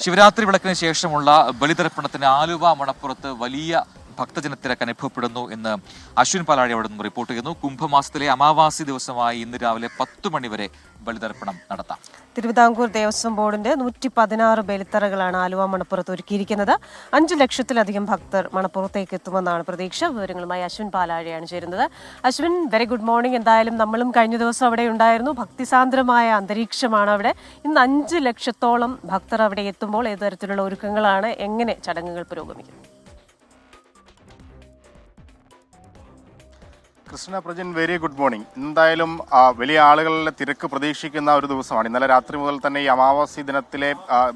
ശിവരാത്രി വിളക്കിന് ശേഷമുള്ള ബലിതർപ്പണത്തിന് ആലുവ മണപ്പുറത്ത് വലിയ ഭക്തജനത്തിരക്ക് അനുഭവപ്പെടുന്നു എന്ന് അശ്വിൻ പാലാഴി അവിടെ നിന്നും റിപ്പോർട്ട് ചെയ്യുന്നു. കുംഭമാസത്തിലെ അമാവാസി ദിവസമായി ഇന്ന് രാവിലെ പത്ത് മണിവരെ ബലിതർപ്പണം നടത്താം. തിരുവിതാംകൂർ ദേവസ്വം ബോർഡിന്റെ നൂറ്റി പതിനാറ് ബലിത്തറകളാണ് ആലുവ മണപ്പുറത്ത് ഒരുക്കിയിരിക്കുന്നത്. അഞ്ചു ലക്ഷത്തിലധികം ഭക്തർ മണപ്പുറത്തേക്ക് എത്തുമെന്നാണ് പ്രതീക്ഷ. വിവരങ്ങളുമായി അശ്വിൻ പാലാഴിയാണ് ചേരുന്നത്. അശ്വിൻ വെരി ഗുഡ് മോർണിംഗ് എന്തായാലും നമ്മളും കഴിഞ്ഞ ദിവസം അവിടെ ഉണ്ടായിരുന്നു. ഭക്തിസാന്ദ്രമായ അന്തരീക്ഷമാണ് അവിടെ. ഇന്ന് അഞ്ച് ലക്ഷത്തോളം ഭക്തർ അവിടെ എത്തുമ്പോൾ ഏത് തരത്തിലുള്ള ഒരുക്കങ്ങളാണ്? എങ്ങനെ ചടങ്ങുകൾ പുരോഗമിക്കുന്നത് Krishna Prajan very good morning എന്തായാലും വലിയ ആളുകളുടെ തിരക്ക് പ്രതീക്ഷിക്കുന്ന ഒരു ദിവസമാണ്. ഇന്നലെ രാത്രി മുതൽ തന്നെ ഈ അമാവാസി ദിനത്തിലെ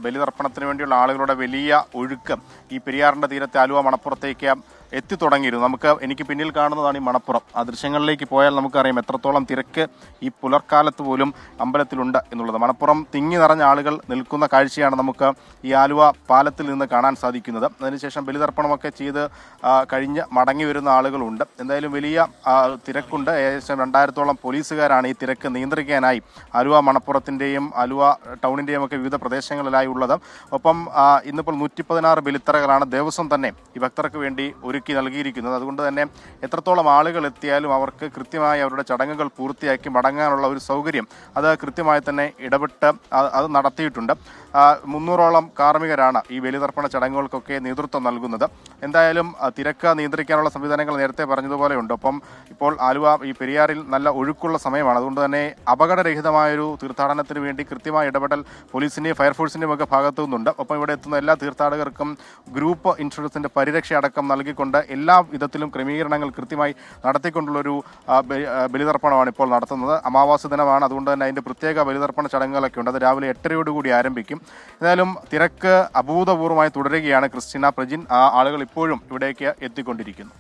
ബലിതർപ്പണത്തിന് വേണ്ടിയുള്ള ആളുകളുടെ വലിയ ഒഴുക്ക് ഈ പെരിയാറിന്റെ തീരത്തെ ആലുവ മണപ്പുറത്തേക്ക് എത്തി തുടങ്ങിയിരുന്നു. നമുക്ക് എനിക്ക് പിന്നിൽ കാണുന്നതാണ് ഈ മണപ്പുറം. ആ ദൃശ്യങ്ങളിലേക്ക് പോയാൽ നമുക്കറിയാം എത്രത്തോളം തിരക്ക് ഈ പുലർക്കാലത്ത് പോലും അമ്പലത്തിലുണ്ട് എന്നുള്ളത്. മണപ്പുറം തിങ്ങി നിറഞ്ഞ ആളുകൾ നിൽക്കുന്ന കാഴ്ചയാണ് നമുക്ക് ഈ ആലുവ പാലത്തിൽ നിന്ന് കാണാൻ സാധിക്കുന്നത്. അതിനുശേഷം ബലിതർപ്പണമൊക്കെ ചെയ്ത് കഴിഞ്ഞ് മടങ്ങി വരുന്ന ആളുകളുണ്ട്. എന്തായാലും വലിയ തിരക്കുണ്ട്. ഏകദേശം രണ്ടായിരത്തോളം പോലീസുകാരാണ് ഈ തിരക്ക് നിയന്ത്രിക്കാനായി ആലുവ മണപ്പുറത്തിന്റെയും ആലുവ ടൗണിന്റെയും ഒക്കെ വിവിധ പ്രദേശങ്ങളിലായി ഉള്ളത് ഒപ്പം ഇന്നിപ്പോൾ നൂറ്റി പതിനാറ് ബലിത്തറകളാണ് ദേവസ്വം തന്നെ ഈ ഭക്തർക്ക് വേണ്ടി ഒരുക്കി നൽകിയിരിക്കുന്നത്. അതുകൊണ്ട് തന്നെ എത്രത്തോളം ആളുകൾ എത്തിയാലും അവർക്ക് കൃത്യമായി അവരുടെ ചടങ്ങുകൾ പൂർത്തിയാക്കി മടങ്ങാനുള്ള ഒരു സൗകര്യം അത് കൃത്യമായി തന്നെ ഇടപെട്ട് അത് നടത്തിയിട്ടുണ്ട്. മുന്നൂറോളം കാർമ്മികരാണ് ഈ ബലിതർപ്പണ ചടങ്ങുകൾക്കൊക്കെ നേതൃത്വം നൽകുന്നത്. എന്തായാലും തിരക്ക് നിയന്ത്രിക്കാനുള്ള സംവിധാനങ്ങൾ നേരത്തെ പറഞ്ഞതുപോലെ ഉണ്ട്. ഒപ്പം ഇപ്പോൾ ആലുവ ഈ പെരിയാറിൽ നല്ല ഒഴുക്കുള്ള സമയമാണ്. അതുകൊണ്ട് തന്നെ അപകടരഹിതമായൊരു തീർത്ഥാടനത്തിന് വേണ്ടി കൃത്യമായ ഇടപെടൽ പോലീസിന്റെയും ഫയർഫോഴ്സിന്റെയും ഒക്കെ ഭാഗത്തു നിന്നുണ്ട് ഒപ്പം ഇവിടെ എത്തുന്ന എല്ലാ തീർത്ഥാടകർക്കും ഗ്രൂപ്പ് ഇൻഷുറൻസിന്റെ പരിരക്ഷ അടക്കം നൽകിക്കൊണ്ട് എല്ലാ വിധത്തിലും ക്രമീകരണങ്ങൾ കൃത്യമായി നടത്തിക്കൊണ്ടുള്ളൊരു ബലിതർപ്പണമാണ് ഇപ്പോൾ നടത്തുന്നത്. അമാവാസി ദിനമാണ്. അതുകൊണ്ട് തന്നെ അതിന്റെ പ്രത്യേക ബലിതർപ്പണ ചടങ്ങുകളൊക്കെ ഉണ്ട്. അത് രാവിലെ എട്ടരയോടുകൂടി ആരംഭിക്കും. എന്തായാലും തിരക്ക് അഭൂതപൂർവമായി തുടരുകയാണ് ക്രിസ്റ്റിന പ്രജിൻ. ആ ആളുകൾ ഇപ്പോഴും ഇവിടേക്ക് എത്തിക്കൊണ്ടിരിക്കുന്നു.